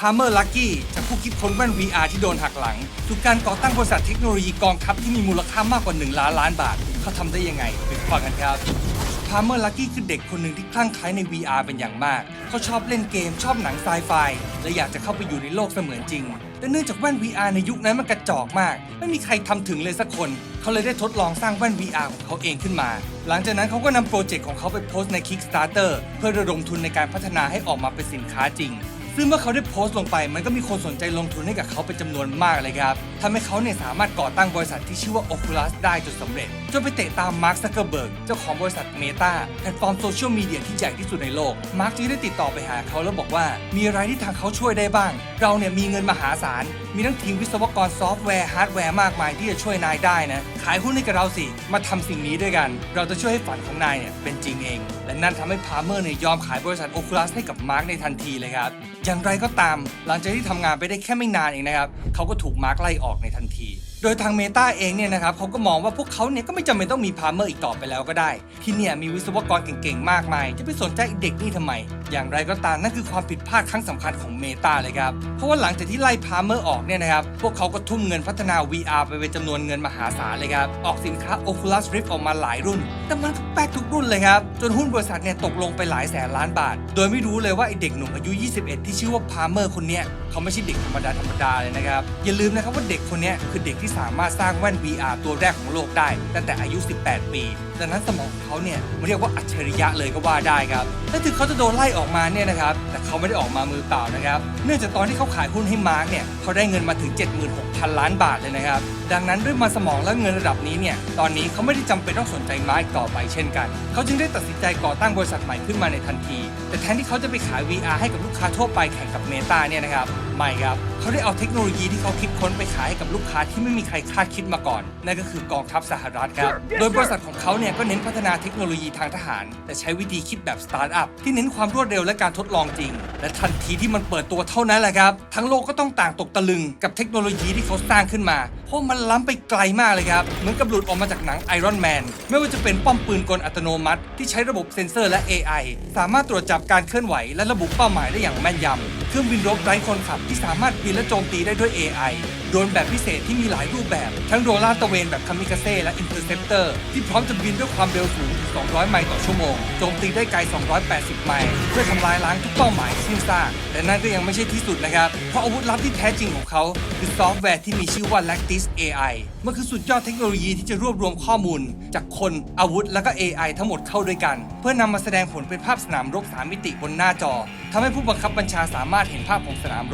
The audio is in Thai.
พา m เมอร์ลักกี้จากผู้คิดค้นแว่น VR ที่โดนหักหลังสู่การก่อตั้งบริษัทเทคโนโลยีกองทัพที่มีมูลค่ามากกว่า 1 ล้านล้านบาท เขาทำได้ยังไงไปฟังกันครับพา m เมอร์ลักกี้คือเด็กคนหนึ่งที่คลั่งไคล้ใน VR เป็นอย่างมาก เขาชอบเล่นเกมชอบหนังไซไฟและอยากจะเข้าไปอยู่ในโลกเสมือนจริง แต่เนื่องจากแว่น VR ในยุคนั้นมันกระจอกมาก ไม่มีใครทำถึงเลยสักคน เขาเลยได้ทดลองสร้างแว่น VR ของเขาเองขึ้นมา หลังจากนั้นเขาก็นำโปรเจกต์ของเขาไปโพสต์ใน Kickstarter เพื่อระดมทุนในการพัฒนาให้ออกมาเป็นสินค้าจริง ซึ่งเมื่อเขาได้โพสต์ลงไป มันก็มีคนสนใจลงทุนให้กับเขาเป็นจำนวนมากเลยครับทำให้เขาเนี่ยสามารถก่อตั้งบริษัทที่ชื่อว่า Oculus ได้จนสำเร็จ จนไปเตะตามมาร์คซักเกอร์เบิร์กเจ้าของบริษัท Meta แพลตฟอร์มโซเชียลมีเดียที่ใหญ่ที่สุดในโลก มาร์คจึงได้ติดต่อไปหาเขาแล้วบอกว่า มีอะไรที่ทางเขาช่วยได้บ้าง เราเนี่ยมีเงินมหาศาล มีทั้งทีมวิศวกรซอฟต์แวร์ฮาร์ดแวร์มากมายที่จะช่วยนายได้นะ ขายหุ้นให้กับเราสิ มาทำสิ่งนี้ด้วยกัน เราจะช่วยให้ฝันของนายเนี่ยเป็นจริงเอง และนั่นทำให้พาร์เมอร์เนี่ยยอมขายบริษัท Oculus ให้กับมาร์คในทันทีเลยครับ อย่างไรก็ตาม หลังจากที่ทำงานไปได้แค่ไม่นานเองนะครับ เขาก็ถูกมาร์คไล่ออกในทันที โดยทางเมตาเองเนี่ยนะครับเขาก็มองว่าพวกเขาเนี่ยก็ไม่จำเป็นต้องมีพาร์เมอร์อีกต่อไปแล้วก็ได้ ที่เนี่ยมีวิศวกรเก่งๆ มากมาย จะไปสนใจเด็กนี่ทำไมอย่างไรก็ตามนั่นคือความผิดพลาดครั้งสำคัญของเมตาเลยครับ เพราะว่าหลังจากที่ไล่พาร์เมอร์ออกเนี่ยนะครับ พวกเขาก็ทุ่มเงินพัฒนา VR ไปเป็นจำนวนเงินมหาศาลเลยครับ ออกสินค้า Oculus Rift ออกมาหลายรุ่น แต่มันก็แป๊กทุกรุ่นเลยครับ จนหุ้นบริษัทเนี่ยตกลงไปหลายแสนล้านบาท โดยไม่รู้เลยว่าไอเด็กหนุ่มอายุ 21 ที่ชื่อว่าพาร์เมอร์คนเนี้ยเขาไม่ใช่เด็กธรรมดาธรรมดาเลยนะครับ อย่าลืมนะครับว่าเด็กคนเนี้ยคือเด็กที่สามารถสร้างแว่น VR ตัวแรกของโลกได้ตั้งแต่อายุ 18 ปี ดังนั้นสมองของเขาเนี่ยมันเรียกว่าอัจฉริยะเลยก็ว่าได้ครับและถึงเขาจะโดนไล่ออกมาเนี่ยนะครับ แต่เขาไม่ได้ออกมามือเปล่านะครับ เนื่องจากตอนที่เขาขายหุ้นให้มาร์กเนี่ยเขาได้เงินมาถึง 76,000 ล้านบาทเลยนะครับ ดังนั้นด้วยมันสมองและเงินระดับนี้เนี่ย ตอนนี้เขาไม่ได้จำเป็นต้องสนใจมาร์กอีกต่อไปเช่นกัน เขาจึงได้ตัดสินใจก่อตั้งบริษัทใหม่ขึ้นมาในทันที แต่แทนที่เขาจะไปขาย VR ให้กับลูกค้าทั่วไปแข่งกับเมตาเนี่ยนะครับ ไม่ครับ เขาได้เอาเทคโนโลยีที่เขาคิดค้นไปขายให้กับลูกค้าที่ไม่มีใครคาดคิดมาก่อน นั่นก็คือกองทัพสหรัฐครับ โดยบริษัทของเขาเนี่ยก็เน้นพัฒนาเทคโนโลยีทางทหาร แต่ใช้วิธีคิดแบบสตาร์ทอัพที่เน้นความรวดเร็วและการทดลองจริง และทันทีที่มันเปิดตัวเท่านั้นแหละครับ ทั้งโลกก็ต้องต่างตกตะลึงกับเทคโนโลยีที่เขาสร้างขึ้นมา เพราะมันล้ำไปไกลมากเลยครับ เหมือนกับหลุดออกมาจากหนังไอรอนแมน ไม่ว่าจะเป็นป้อมปืนกลอัตโนมัติ ที่ใช้ระบบเซ็นเซอร์และ AI สามารถตรวจจับการเคลื่อนไหวและระบุเป้าหมายได้อย่างแม่นยำเค รื่องบินรบไร้คนขับที่สามารถบินและโจมตีได้ด้วย AI โดรนแบบพิเศษที่มีหลายรูปแบบ ทั้งโดรนลาดตระเวนแบบคามิคาเซ่และอินเตอร์เซปเตอร์ที่พร้อมจะบินด้วยความเร็วสูงถึง 200 ไมล์ต่อชั่วโมงโจมตีได้ไกล 280 ไมล์เพื่อทำลายล้างทุกเป้าหมายที่สิ้ากแต่นั่นก็ยังไม่ใช่ที่สุดนะครับ เพราะอาวุธลับที่แท้จริงของเขา คือซอฟต์แวร์ที่มีชื่อว่า Lactis AI มันคือสุดยอดเทคโนโลยีที่จะรวบรวมข้อมูล จากคนอาวุธและก็ AI ทั้งหมดเข้าด้วยกัน เพื่อนำมาแสดงผลเป็นภาพสนามรบสามมิติบนหน้าจอทำให้ผู้บังคับบัญชาสามารถเห็นภาพของสนามรบ